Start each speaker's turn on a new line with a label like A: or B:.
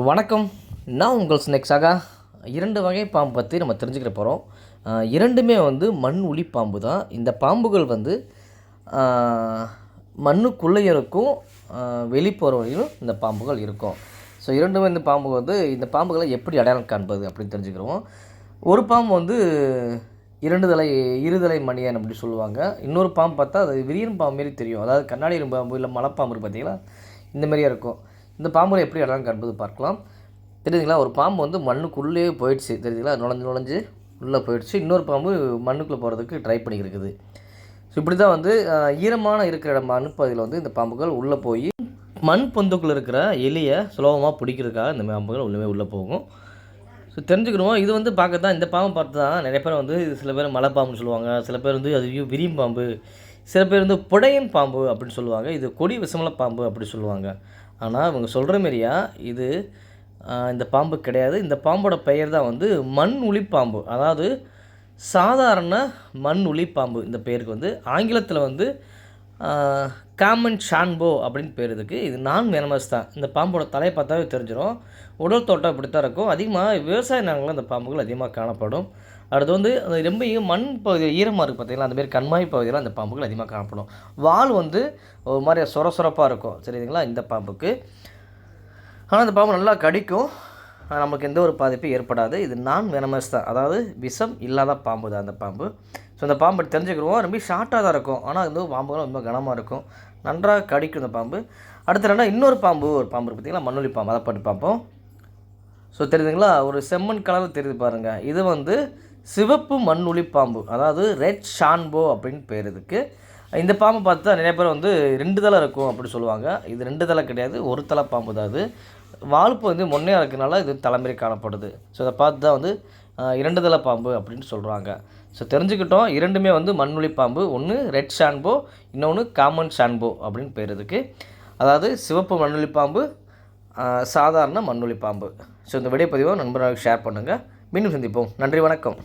A: வணக்கம். நான் உங்கள் ஸ்னெக்ஸாக இரண்டு வகை பாம்பு பற்றி நம்ம தெரிஞ்சுக்கிற போகிறோம் இரண்டுமே வந்து மண் உளி பாம்பு தான். இந்த பாம்புகள் வந்து மண்ணுக்குள்ளே இருக்கும் ஆஹ், வழியிலும் இந்த பாம்புகள் இருக்கும். ஸோ இரண்டுமே இந்த பாம்பு வந்து இந்த பாம்புகளை எப்படி அடையாளம் காண்பது அப்படின்னு தெரிஞ்சுக்கிறோம். ஒரு பாம்பு வந்து இரண்டு தலை இருதலை மணியன் அப்படி சொல்லுவாங்க. இன்னொரு பாம்பு பார்த்தா அது விரியன் பாம்பு மாரி தெரியும். அதாவது கண்ணாடி பாம்பு இல்லை மலைப்பாம்பு இருக்கு பார்த்தீங்களா இந்த மாதிரியே இருக்கும். இந்த பாம்புகளை எப்படி அடையாளம் என்பது பார்க்கலாம். தெரியுதுங்களா? ஒரு பாம்பு வந்து மண்ணுக்குள்ளேயே போயிடுச்சு. தெரியுதுங்களா? நுழைஞ்சு நுழைஞ்சு உள்ளே போயிடுச்சு. இன்னொரு பாம்பு மண்ணுக்குள்ளே போகிறதுக்கு ட்ரை பண்ணியிருக்குது. ஸோ இப்படி தான் வந்து ஈரமான இருக்கிற இடம் மண்பகுதியில் வந்து இந்த பாம்புகள் உள்ளே போய் மண் பொந்துக்குள்ளே இருக்கிற எலியை சுலபமாக பிடிக்கிறதுக்காக இந்த பாம்புகள் உள்ளே உள்ளே போகும். ஸோ தெரிஞ்சுக்கணும். இது வந்து பார்க்க தான் இந்த பாம்பு பார்த்து தான் நிறைய பேர் வந்து சில பேர் மலை பாம்புன்னு சொல்லுவாங்க. சில பேர் வந்து அது விரியும் பாம்பு. சில பேர் வந்து புடையன் பாம்பு அப்படின்னு சொல்லுவாங்க. இது கொடி விஷமல பாம்பு அப்படி சொல்லுவாங்க. ஆனால் இவங்க சொல்கிற மாரியா இது இந்த பாம்பு கிடையாது. இந்த பாம்போட பெயர் தான் வந்து மண் உளிப்பாம்பு அதாவது சாதாரண மண் உளிப்பாம்பு இந்த பெயருக்கு வந்து ஆங்கிலத்தில் வந்து காமன் ஷான்போ அப்படின்னு பேர் இதுக்கு. இது நான் வெனமஸ் தான். இந்த பாம்போட தலையை பார்த்தாவே தெரிஞ்சிடும் உடல் தோட்டம் இப்படி தான் இருக்கும். அதிகமாக விவசாய நிலங்களில் அந்த பாம்புகள் அதிகமாக காணப்படும். அடுத்து வந்து அது ரொம்ப மண் பகுதி ஈரமாக இருக்குது பார்த்தீங்களா? அந்தமாரி கண்மாய் பகுதியில் அந்த பாம்புகள் அதிகமாக காணப்படும். வால் வந்து ஒரு மாதிரி சொர சொரப்பாக இருக்கும். சரிங்களா? இந்த பாம்புக்கு. ஆனால் அந்த பாம்பு நல்லா கடிக்கும். நமக்கு எந்த ஒரு பாதிப்பும் ஏற்படாது. இது நான் வெனமஸ் தான். அதாவது விஷம் இல்லாத பாம்பு தான் அந்த பாம்பு. ஸோ இந்த பாம்பு தெரிஞ்சுக்கிறோம் ரொம்ப ஷார்ட்டாக தான் இருக்கும். ஆனால் வந்து பாம்புகள் ரொம்ப கனமாக இருக்கும். நன்றாக கடிக்கும் இந்த பாம்பு. அடுத்து ரெண்டா இன்னொரு பாம்பு ஒரு பாம்பு இருக்கு மண்ணுளி பாம்பு. அதை பட்டு பார்ப்போம். ஸோ தெரியுதுங்களா? ஒரு செம்மண் கலர் தெரியுது பாருங்கள் இது வந்து சிவப்பு மண்ணுளி பாம்பு. அதாவது ரெட் ஷான்போ அப்படின்னு பேர் இதுக்கு. இந்த பாம்பு பார்த்தா நிறைய பேர் வந்து ரெண்டு தலை இருக்கும் அப்படி சொல்லுவாங்க. இது ரெண்டு தலை கிடையாது ஒரு தலை பாம்பு தான் அது வால்ப்பு வந்து முன்னையாக இருக்கிறனால இது தலைமுறை காணப்படுது. ஸோ இதை பார்த்து தான் வந்து இரண்டு தலை பாம்பு அப்படின்னு சொல்கிறாங்க ஸோ தெரிஞ்சுக்கிட்டோம் இரண்டுமே வந்து மண்ணுளி பாம்பு. ஒன்று ரெட் ஷான்போ இன்னொன்று காமன் ஷான்போ அப்படின்னு பேர் இதுக்கு அதாவது சிவப்பு மண்ணுளி பாம்பு சாதாரண மண்ணுளி பாம்பு. ஸோ இந்த விடைப்பதிவை நண்பர்களுக்கு ஷேர் பண்ணுங்கள் மீண்டும் சந்திப்போம். நன்றி வணக்கம்.